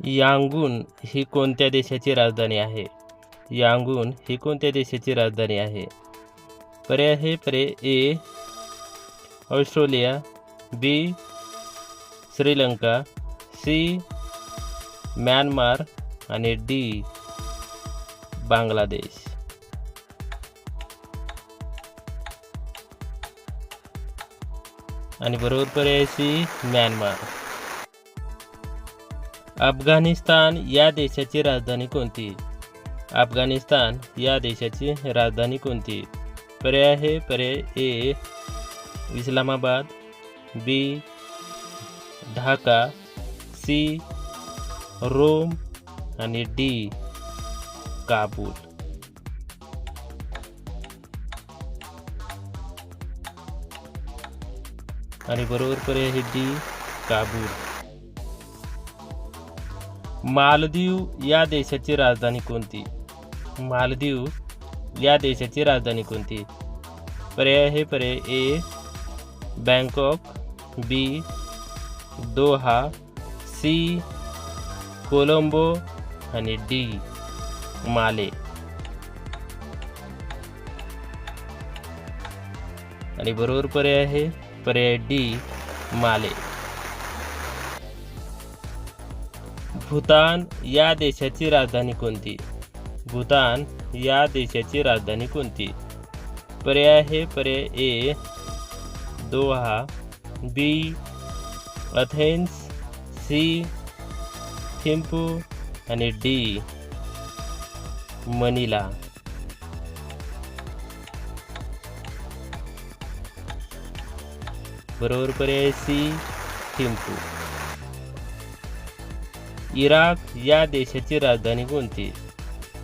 Yangon ही कोणत्या देशाची राजधानी आहे? यांगून ही कोणत्या देशाची राजधानी आहे? पर्याय हे पर्याय A Australia B Sri Lanka C Myanmar आणि डी बांगलादेश. आणि बरोबर पर्याय सी म्यानमार. अफगाणिस्तान या देशाची राजधानी कोणती? अफगाणिस्तान या देशाची राजधानी कोणती? पर्याय आहे पर्याय A Islamabad B Dhaka C Rome आणि डी काबूल. आणि बरोबर पर्याय आहे डी काबूल. मालदीव या देशाची राजधानी कोणती? मालदीव या देशाची राजधानी कोणती? पर्याय हे पर्याय A Bangkok B Doha C Colombo आणि डी माले. आणि बरोबर पर्याय आहे पर्याय डी माले. भूतान या देशाची राजधानी कोणती? भूतान या देशाची राजधानी कोणती? पर्याय आहे पर्याय A Doha B Athens C Thimphu आणि डी मनिला. बरोबर पर्याय सी थिंपू इराक या देशाची राजधानी कोणती?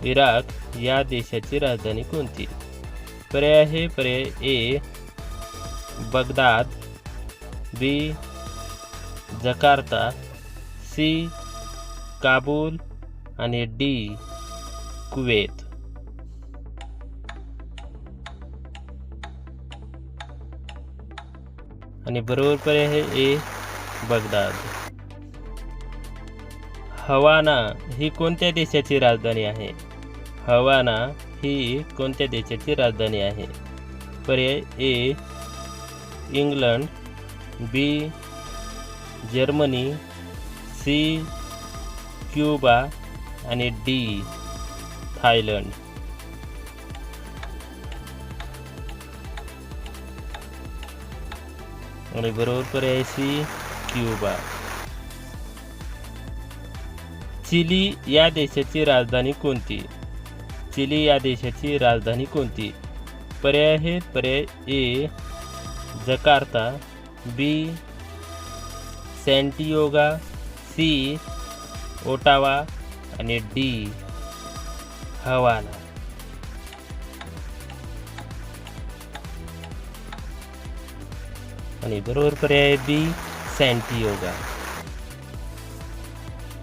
इराक या देशाची राजधानी कोणती? पर्याय आहे पर्याय A Baghdad B Jakarta C Kabul आणि डी कुवेत. आणि बरोबर पर्याय आहे ए बगदाद. हवाना ही कोणत्या देशाची राजधानी आहे? हवाना ही कोणत्या देशाची राजधानी आहे? पर्याय A England B Germany C Cuba आणि डी थायलंड. आणि बरोबर पर्याय सी क्युबा. चिली या देशाची राजधानी कोणती? चिली या देशाची राजधानी कोणती? पर्याय आहे पर्याय A Jakarta B Santiago C Ottawa आणि डी हवाना. आणि बरोबर पर्याय बी सँटियोगा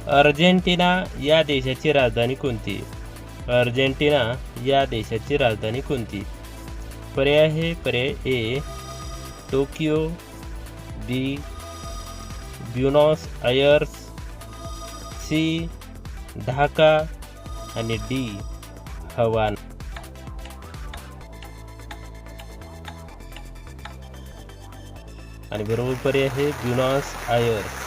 अर्जेंटिना या देशाची राजधानी कोणती? अर्जेंटिना या देशाची राजधानी कोणती? पर्याय आहे पर्याय A Tokyo B Buenos Aires C Dhaka आणि डी हवान. आणि बरोबर पर्याय आहे ब्युनॉस आयर्स.